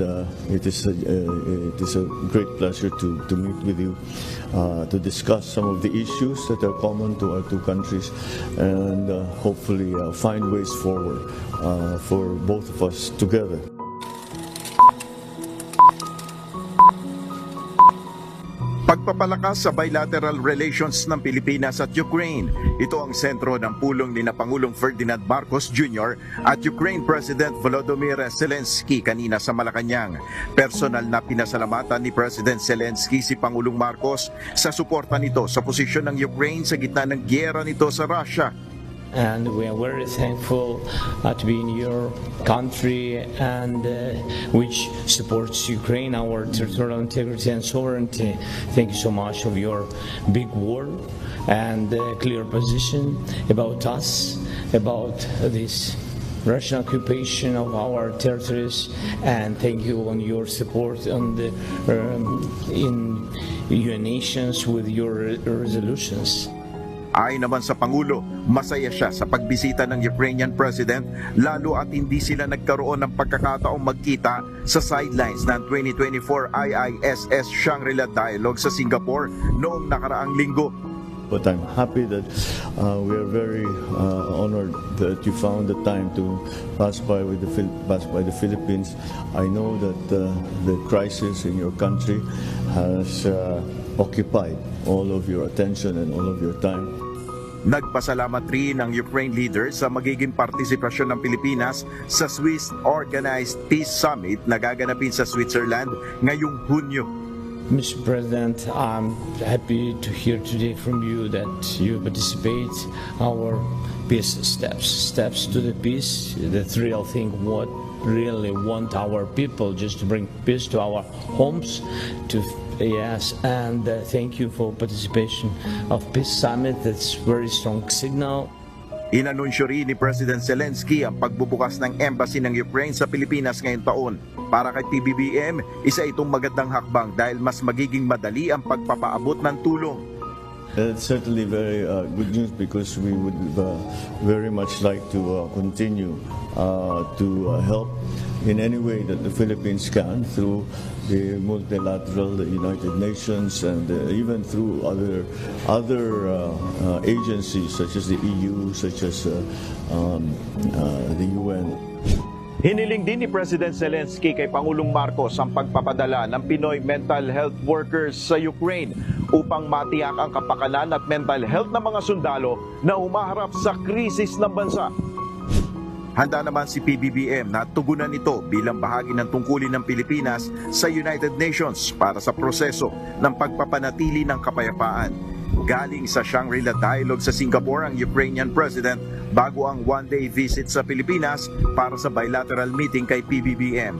Uh, it is a, uh, it is a great pleasure to, to meet with you uh, to discuss some of the issues that are common to our two countries and uh, hopefully uh, find ways forward uh, for both of us together. Pagpapalakas sa bilateral relations ng Pilipinas at Ukraine. Ito ang sentro ng pulong ni Pangulong Ferdinand Marcos Jr. at Ukraine President Volodymyr Zelensky kanina sa Malacanang. Personal na pinasalamatan ni President Zelensky si Pangulong Marcos sa suporta nito sa posisyon ng Ukraine sa gitna ng gyera nito sa Russia. And we are very thankful to be in your country and uh, which supports Ukraine, our territorial integrity and sovereignty. Thank you so much of your big word and uh, clear position about us, about this Russian occupation of our territories, and thank you on your support on the um, in UN nations with your re- resolutions. Ayon naman sa Pangulo, masaya siya sa pagbisita ng Ukrainian President lalo at hindi sila nagkaroon ng pagkakataong magkita sa sidelines ng 2024 IISS Shangri-La Dialogue sa Singapore noong nakaraang linggo. But I'm happy that uh, we are very uh, honored that you found the time to pass by with the pass by the Philippines. I know that uh, the crisis in your country has uh, occupied all of your attention and all of your time. Nagpasalamat rin ang Ukraine leader sa magiging partisipasyon ng Pilipinas sa Swiss Organized Peace Summit na gaganapin sa Switzerland ngayong Hunyo. Mr. President, I'm happy to hear today from you that you participate our peace steps, steps to the peace. That's real thing. What really want our people just to bring peace to our homes. To yes, and uh, thank you for participation of peace summit. That's very strong signal. Inanunsyo rin ni President Zelensky ang pagbubukas ng embassy ng Ukraine sa Pilipinas ngayong taon. Para kay PBBM, isa itong magandang hakbang dahil mas magiging madali ang pagpapaabot ng tulong. It's certainly very uh, good news because we would uh, very much like to uh, continue uh, to uh, help in any way that the Philippines can through the multilateral the United Nations and uh, even through other other uh, uh, agencies such as the EU, such as uh, um, uh, the UN. Hiniling din ni President Zelensky kay Pangulong Marcos ang pagpapadala ng Pinoy mental health workers sa Ukraine upang matiyak ang kapakanan at mental health ng mga sundalo na humaharap sa krisis ng bansa. Handa naman si PBBM na tugunan ito bilang bahagi ng tungkulin ng Pilipinas sa United Nations para sa proseso ng pagpapanatili ng kapayapaan. Galing sa Shangri-La Dialogue sa Singapore ang Ukrainian President bago ang one-day visit sa Pilipinas para sa bilateral meeting kay PBBM.